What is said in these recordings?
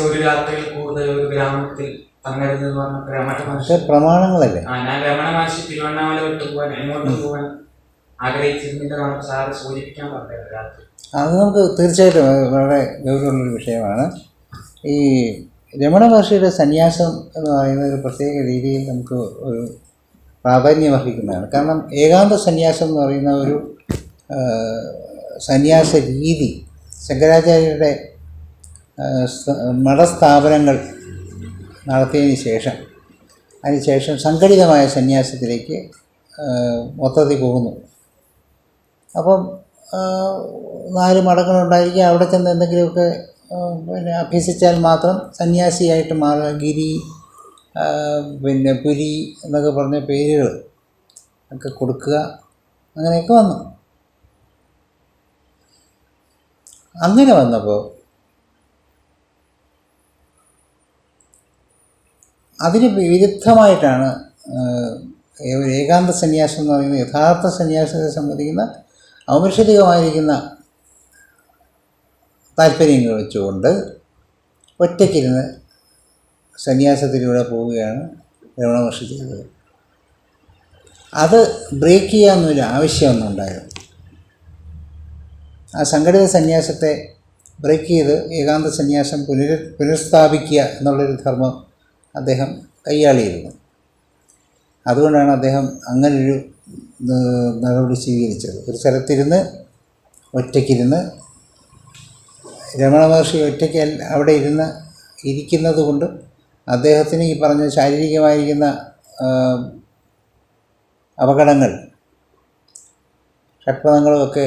യാത്രയിൽ കൂടുതൽ ഒരു ഗ്രാമത്തിൽ പങ്കെടുത്തെന്ന് പറഞ്ഞ മഹർഷി പ്രമാണങ്ങളല്ലേ? ആ ഞാൻ രമണ മഹർഷി തിരുവണ്ണാമല വിട്ടു പോകാൻ എങ്ങോട്ട് പോകാൻ ആഗ്രഹിച്ചിരുന്നില്ലെന്നാണ് സാറ് സൂചിപ്പിക്കാൻ പറഞ്ഞത് രാത്രി. അത് നമുക്ക് തീർച്ചയായിട്ടും വളരെ ഗൗരവമുള്ളൊരു വിഷയമാണ്. ഈ രമണ മഹർഷിയുടെ സന്യാസം എന്ന് പറയുന്ന ഒരു പ്രത്യേക രീതിയിൽ നമുക്ക് ഒരു പ്രാധാന്യം അർഹിക്കുന്നതാണ്. കാരണം ഏകാന്ത സന്യാസം എന്ന് പറയുന്ന ഒരു സന്യാസ രീതി ശങ്കരാചാര്യരുടെ മഠസ്ഥാപനങ്ങൾ നടത്തിയതിന് ശേഷം അതിനുശേഷം സംഘടിതമായ സന്യാസത്തിലേക്ക് മൊത്തത്തിൽ പോകുന്നു. അപ്പം നാല് മഠങ്ങളുണ്ടായിരിക്കുക അവിടെ ചെന്ന് എന്തെങ്കിലുമൊക്കെ പിന്നെ അഭ്യസിച്ചാൽ മാത്രം സന്യാസിയായിട്ട് മാറുക. ഗിരി പിന്നെ പുരി എന്നൊക്കെ പറഞ്ഞ പേരുകൾ ഒക്കെ കൊടുക്കുക. അങ്ങനെയൊക്കെ വന്നു. അങ്ങനെ വന്നപ്പോൾ അതിന് വിരുദ്ധമായിട്ടാണ് ഏകാന്ത സന്യാസം എന്ന് പറയുന്ന യഥാർത്ഥ സന്യാസത്തെ സംബന്ധിക്കുന്ന ഔപനിഷദികമായിരിക്കുന്ന താല്പര്യങ്ങൾ വെച്ചുകൊണ്ട് ഒറ്റയ്ക്കിരുന്ന് സന്യാസത്തിലൂടെ പോവുകയാണ് രമണ മഹർഷി ചെയ്തത്. അത് ബ്രേക്ക് ചെയ്യാമെന്നൊരു ആവശ്യമൊന്നും ഉണ്ടായിരുന്നു ആ സംഘടിത സന്യാസത്തെ ബ്രേക്ക് ചെയ്ത് ഏകാന്ത സന്യാസം പുനർ പുനഃസ്ഥാപിക്കുക എന്നുള്ളൊരു ധർമ്മം അദ്ദേഹം കൈയാളിയിരുന്നു അതുകൊണ്ടാണ് അദ്ദേഹം അങ്ങനൊരു നടപടി സ്വീകരിച്ചത്. ഒരു സ്ഥലത്തിരുന്ന് ഒറ്റയ്ക്കിരുന്ന് രമണ മഹർഷി ഒറ്റയ്ക്ക് അവിടെ ഇരുന്ന് ഇരിക്കുന്നത് കൊണ്ട് അദ്ദേഹത്തിന് ഈ പറഞ്ഞ ശാരീരികമായിരിക്കുന്ന അപകടങ്ങൾ ഷഡ്പദങ്ങളുമൊക്കെ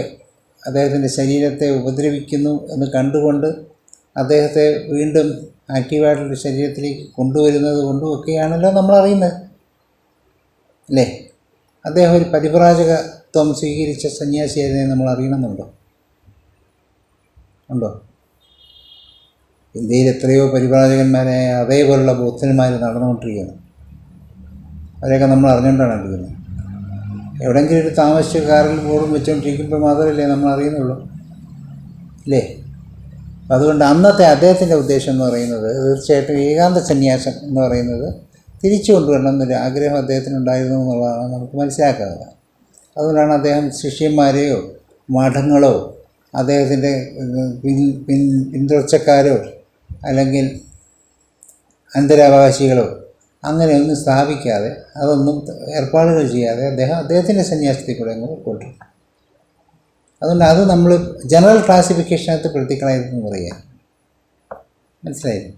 അദ്ദേഹത്തിന്റെ ശരീരത്തെ ഉപദ്രവിക്കുന്നു എന്ന് കണ്ടുകൊണ്ട് അദ്ദേഹത്തെ വീണ്ടും ആക്റ്റീവായിട്ടുള്ള ശരീരത്തിലേക്ക് കൊണ്ടുവരുന്നത് കൊണ്ടും ഒക്കെയാണല്ലോ നമ്മൾ അറിയുന്നത് അല്ലേ? അദ്ദേഹം ഒരു പരിപ്രാജകത്വം സ്വീകരിച്ച സന്യാസിയായിരുന്നെ നമ്മൾ അറിയണമെന്നുണ്ടോ? ഉണ്ടോ? ഇന്ത്യയിൽ എത്രയോ പരിപാലകന്മാരായ അതേപോലുള്ള ബോധന്മാർ നടന്നുകൊണ്ടിരിക്കുന്നു അവരെയൊക്കെ നമ്മൾ അറിഞ്ഞുകൊണ്ടാണ് അറിയുന്നത് എവിടെയെങ്കിലും ഒരു താമസിച്ച് കാറിൽ ബോർഡും വെച്ചുകൊണ്ടിരിക്കുമ്പോൾ മാത്രമല്ലേ നമ്മൾ അറിയുന്നുള്ളൂ. അല്ലേ? അതുകൊണ്ട് അന്നത്തെ അദ്ദേഹത്തിന്റെ ഉദ്ദേശം എന്ന് പറയുന്നത് തീർച്ചയായിട്ടും ഏകാന്ത സന്യാസം എന്ന് പറയുന്നത് തിരിച്ചു കൊണ്ടുവരണം എന്നൊരു ആഗ്രഹം അദ്ദേഹത്തിന് ഉണ്ടായിരുന്നു എന്നുള്ളതാണ് നമുക്ക് മനസ്സിലാക്കുന്നത് അതുകൊണ്ടാണ് അദ്ദേഹം ശിഷ്യന്മാരെയോ മഠങ്ങളോ അദ്ദേഹത്തിന്റെ പിൻ പിൻ പിന്തുടർച്ചക്കാരോ അല്ലെങ്കിൽ അന്തരാവകാശികളോ അങ്ങനെയൊന്നും സ്ഥാപിക്കാതെ അതൊന്നും ഏർപ്പാടുകൾ ചെയ്യാതെ അദ്ദേഹം അദ്ദേഹത്തിന്റെ സന്യാസത്തിൽ കൂടെ അങ്ങ് കൊണ്ടു അതുകൊണ്ട് അത് നമ്മൾ ജനറൽ ക്ലാസിഫിക്കേഷനകത്ത് പ്രതിക്കണമെന്ന് പറയുക. മനസ്സിലായില്ലേ?